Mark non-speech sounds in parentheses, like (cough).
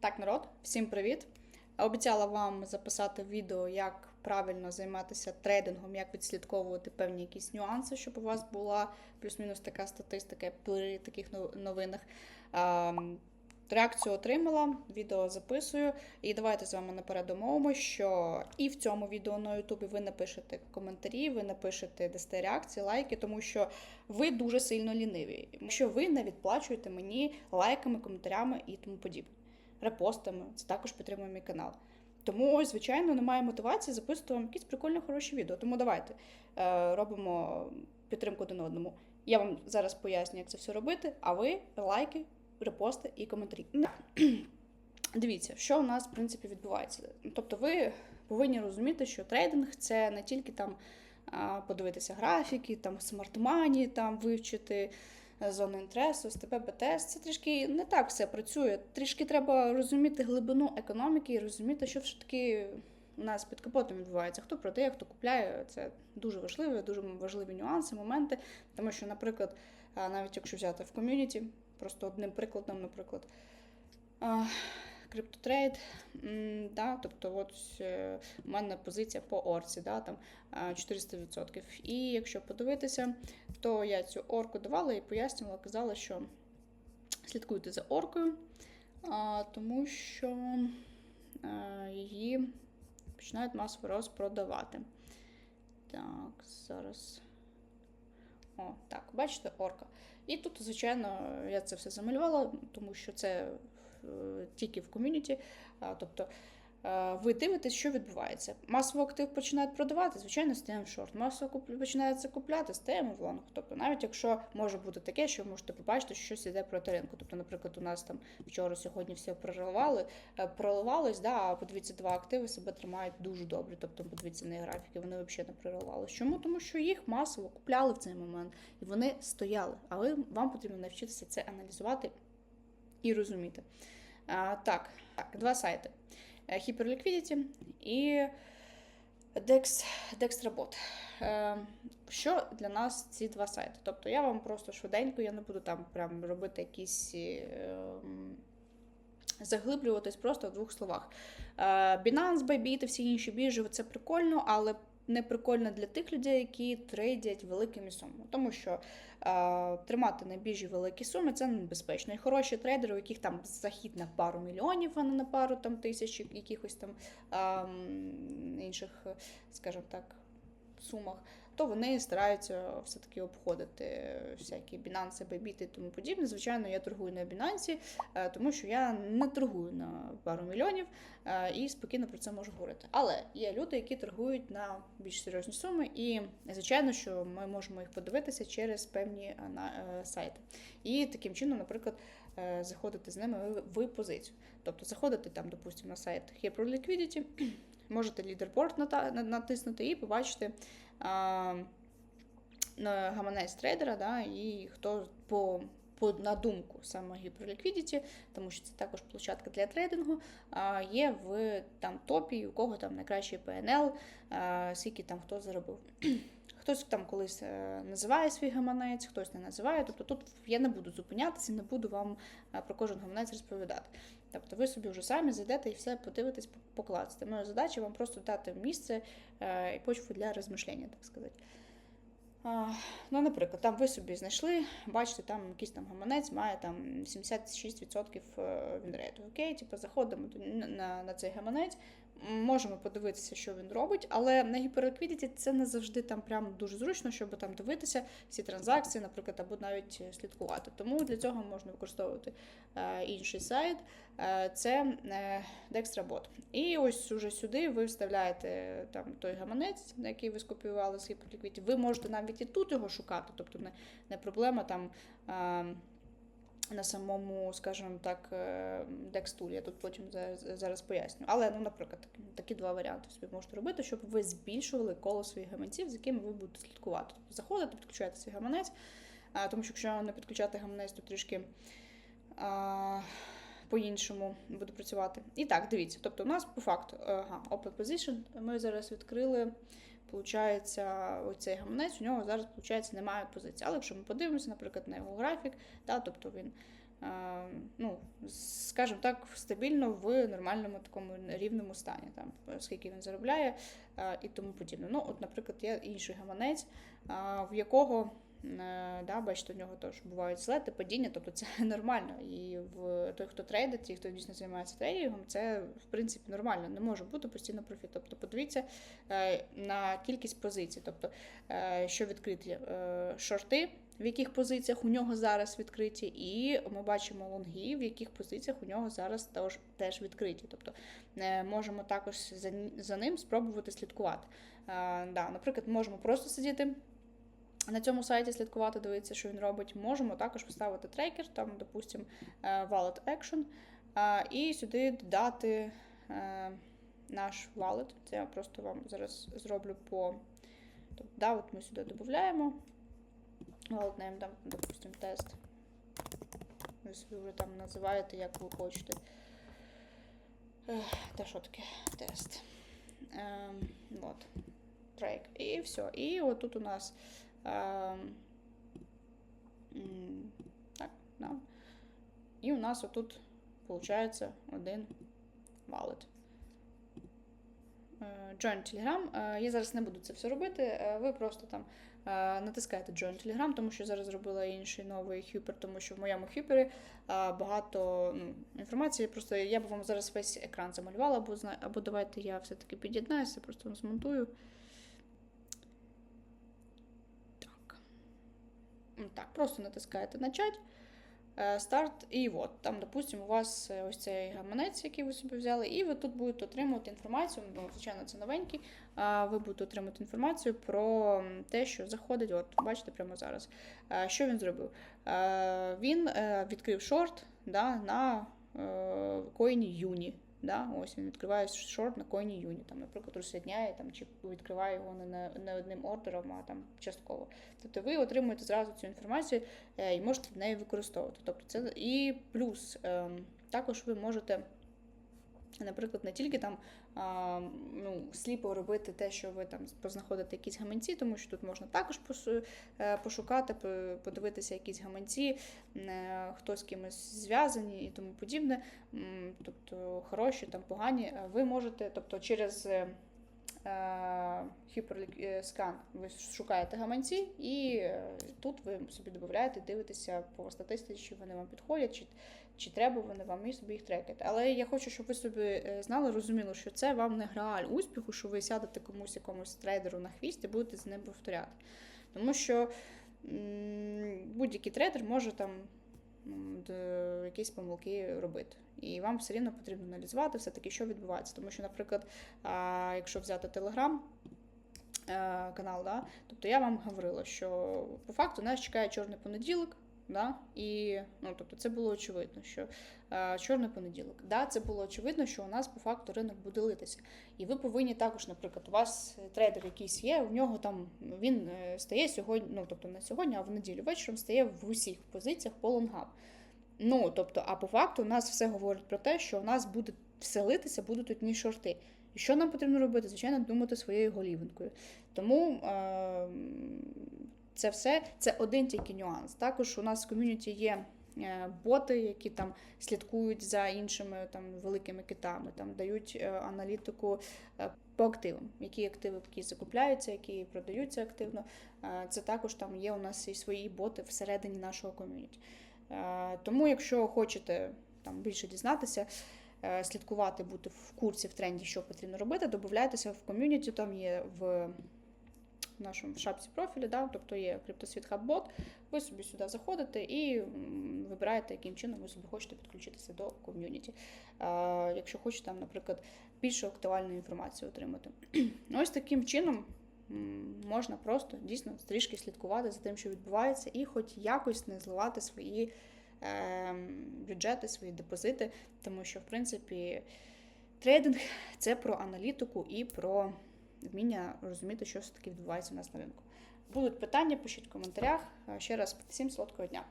Так, народ, всім привіт! Обіцяла вам записати відео, як правильно займатися трейдингом, як відслідковувати певні якісь нюанси, щоб у вас була плюс-мінус така статистика при таких новинах. Реакцію отримала, відео записую. І давайте з вами наперед домовимося, що і в цьому відео на Ютубі ви напишете коментарі, ви напишете, дасте реакції, лайки, тому що ви дуже сильно ліниві. Що ви не відплачуєте мені лайками, коментарями і тому подібне. Репостами, це також підтримує мій канал. Тому, звичайно, немає мотивації записувати вам якісь прикольні хороші відео. Тому давайте е, робимо підтримку один одному. Я вам зараз поясню, як це все робити, а ви лайки, репости і коментарі. (clears throat) Дивіться, що у нас в принципі відбувається. Тобто, ви повинні розуміти, що трейдинг це не тільки там подивитися графіки, там смарт-мані, там вивчити е, зону інтересу, СТП, БТС. Це трішки не так все працює. Трішки треба розуміти глибину економіки і розуміти, що все таки у нас під капотом відбувається. Хто продає, хто купляє. Це дуже важливі, дуже важливі нюанси, моменти. Тому що, наприклад, навіть якщо взяти в ком'юніті, просто одним прикладом, наприклад. Криптотрейд, да, тобто от е, у мене позиція по орці, да, там 400%. І якщо подивитися, то я цю орку давала і пояснювала, казала, що слідкуйте за оркою, тому що а, її починають масово розпродавати. Так, зараз. О, так, бачите, орка. І тут, звичайно, я це все замалювала, тому що це е, тільки в ком'юніті. Тобто е, ви дивитесь, що відбувається. Масово актив починають продавати, звичайно, стаємо в шорт. Масово починається купляти, стаємо в лонг. Тобто, навіть якщо може бути таке, що ви можете побачити, що щось іде проти ринку. Тобто, наприклад, у нас там вчора сьогодні все проривали, е, проливалось, да, а подивіться, два активи себе тримають дуже добре. Тобто, подивіться на графіки, вони взагалі не проривалися. Чому? Тому що їх масово купляли в цей момент, і вони стояли. Але вам потрібно навчитися це аналізувати і розуміти. А, так, так, два сайти: Е, Hyperliquidity і Dex, Dextrabot. Що для нас ці два сайти? Тобто я вам просто швиденько, я не буду там прям робити якісь. е, Заглиблюватись просто в двох словах. Е, Binance, Bybit і всі інші біржі це прикольно, але не прикольно для тих людей, які трейдять великими сумами. Тому що е, тримати на біржі великі суми це небезпечно. І хороші трейдери, у яких там захід на пару мільйонів, а не на пару там тисяч якихось там е, інших, скажімо так, сумах, то вони стараються все-таки обходити всякі Binance, Bybit і тому подібне. Звичайно, я торгую на Binance, е, тому що я не торгую на пару мільйонів е, і спокійно про це можу говорити. Але є люди, які торгують на більш серйозні суми, і звичайно, що ми можемо їх подивитися через певні е, сайти. І таким чином, наприклад, заходити з ними в- позицію. Тобто заходити там, допустимо, на сайт Hyperliquidity, можете лідерборд натиснути і побачити гаманець трейдера, да, і хто по, по на думку саме гіперліквідіті, тому що це також площадка для трейдингу, є в там топі, у кого там найкращий а, скільки там хто заробив. Хтось там колись е, називає свій гаманець, хтось не називає. Тобто тут я не буду зупинятися, не буду вам е, про кожен гаманець розповідати. Тобто ви собі вже самі зайдете і все подивитесь, покласти. Моя задача вам просто дати місце е, і почву для розмишлення, так сказати. Ну, наприклад, там ви собі знайшли, бачите, там якийсь там гаманець має там 76% е, вінрейту. Окей, типу, заходимо на, на цей гаманець, можемо подивитися, що він робить, але на гіперліквідіті це не завжди там прям дуже зручно, щоб там дивитися всі транзакції, наприклад, або навіть слідкувати. Тому для цього можна використовувати е, інший сайт, е, це е, Dextrabot. І ось уже сюди ви вставляєте там той гаманець, на який ви скопіювали з гіперліквідіті. Ви можете навіть і тут його шукати, тобто не, не проблема там. Е, на самому, скажімо так, декстулі. Я тут потім зараз, поясню. Але, ну, наприклад, такі, два варіанти собі можете робити, щоб ви збільшували коло своїх гаманців, з якими ви будете слідкувати. Тобто заходите, підключаєте свій гаманець, тому що якщо не підключати гаманець, то трішки. По-іншому буде працювати. І так, дивіться. Тобто, у нас по факту ага, Open Position ми зараз відкрили. Получається, оцей гаманець, у нього зараз, виходить, немає позиції. Але якщо ми подивимося, наприклад, на його графік, да, тобто він е, ну, скажімо так, стабільно в нормальному такому рівному стані, там, скільки він заробляє е, і тому подібне. Ну, от, наприклад, є інший гаманець, е, в якого да, Бачите, у нього теж бувають злети, падіння, тобто це (laughs) нормально. І в той, хто трейдить, ті, хто дійсно займається трейдингом, це в принципі нормально. Не може бути постійно профіт. Тобто, подивіться е, на кількість позицій, тобто, е, що відкриті шорти. В яких позиціях у нього зараз відкриті, і ми бачимо лонги, в яких позиціях у нього зараз теж відкриті. Тобто можемо також за ним спробувати слідкувати. Да, Наприклад, можемо просто сидіти на цьому сайті слідкувати, дивитися, що він робить. Можемо також поставити трекер, там, допустимо, е, Wallet Action, і сюди додати е, наш wallet. Це я просто вам зараз зроблю по. Тобто, да, от ми сюди додаємо. Wallet name, там, допустимо, тест. Ви собі вже там називаєте, як ви хочете. Та що таке? Тест. Ем, от. Трек. І все. І от тут у нас так, да. І у нас отут виходить один валет. Join Telegram. Е, я зараз не буду це все робити. Е, ви просто там е, натискаєте Join Telegram, тому що зараз зробила інший новий хюпер, тому що в моєму хюпері багато ну, інформації. Просто я б вам зараз весь екран замалювала, або або давайте я все-таки під'єднаюся, просто змонтую. Так, просто натискаєте начать, е, старт, і от, там, допустимо, у вас е, ось цей гаманець, який ви собі взяли, і ви тут будете отримувати інформацію, ну, звичайно, це новенький, ви будете отримати інформацію про те, що заходить, от, бачите, прямо зараз. Е, що він зробив? Він відкрив шорт да, на коїні Юні. Да? Ось він відкриває шорт на коїні юні, там, наприклад, розсідняє там, чи відкриває його не, не одним ордером, а там частково. Тобто ви отримуєте зразу цю інформацію е, і можете в неї використовувати. Тобто це І плюс е, також ви можете. Наприклад, не тільки там а, ну, сліпо робити те, що ви там познаходите якісь гаманці, тому що тут можна також е, пошукати, подивитися якісь гаманці, е, хто з кимось зв'язані і тому подібне. Тобто хороші, там погані. Ви можете, тобто через Hyperskан ви шукаєте гаманці, і е, тут ви собі додаєте, дивитеся по статистиці, чи вони вам підходять, чи чи треба вони вам і собі їх трекати. Але я хочу, щоб ви собі е, знали, розуміли, що це вам не грааль успіху, що ви сядете комусь якомусь трейдеру на хвіст і будете з ним повторяти. Тому що будь-який трейдер може там якісь помилки робити. І вам все рівно потрібно аналізувати все-таки, що відбувається. Тому що, наприклад, якщо взяти Телеграм. Канал, да? тобто я вам говорила, що по факту нас чекає чорний понеділок, Да? І ну, тобто це було очевидно, що е, чорний понеділок. Да, Це було очевидно, що у нас по факту ринок буде литися. І ви повинні також, наприклад, у вас трейдер якийсь є, у нього там він е, стає сьогодні, ну тобто не сьогодні, а в неділю вечором стає в усіх позиціях по лонгам. Ну, тобто, а по факту у нас все говорить про те, що у нас буде все литися, будуть одні шорти. І що нам потрібно робити? Звичайно, думати своєю голівинкою. Тому. Е- це все це один тільки нюанс. Також у нас в ком'юніті є е, боти, які там слідкують за іншими там великими китами, там дають е, аналітику е, по активам, які активи які закупляються, які продаються активно. Це також там є у нас і свої боти всередині нашого ком'юніті. Тому, якщо хочете там більше дізнатися. Слідкувати, бути в курсі в тренді, що потрібно робити, додайтеся в ком'юніті, там є в в нашому шапці профілі, да, тобто є CryptoSuite Hub бот, ви собі сюди заходите і вибираєте, яким чином ви собі хочете підключитися до ком'юніті. Якщо хочете, там, наприклад, більше актуальної інформації отримати. (clears throat) Ось таким чином. Можна просто дійсно трішки слідкувати за тим, що відбувається, і хоч якось не зливати свої е, бюджети, свої депозити, тому що, в принципі, трейдинг це про аналітику і про вміння розуміти, що все таки відбувається у нас на ринку. Будуть питання, пишіть в коментарях. Ще раз всім солодкого дня.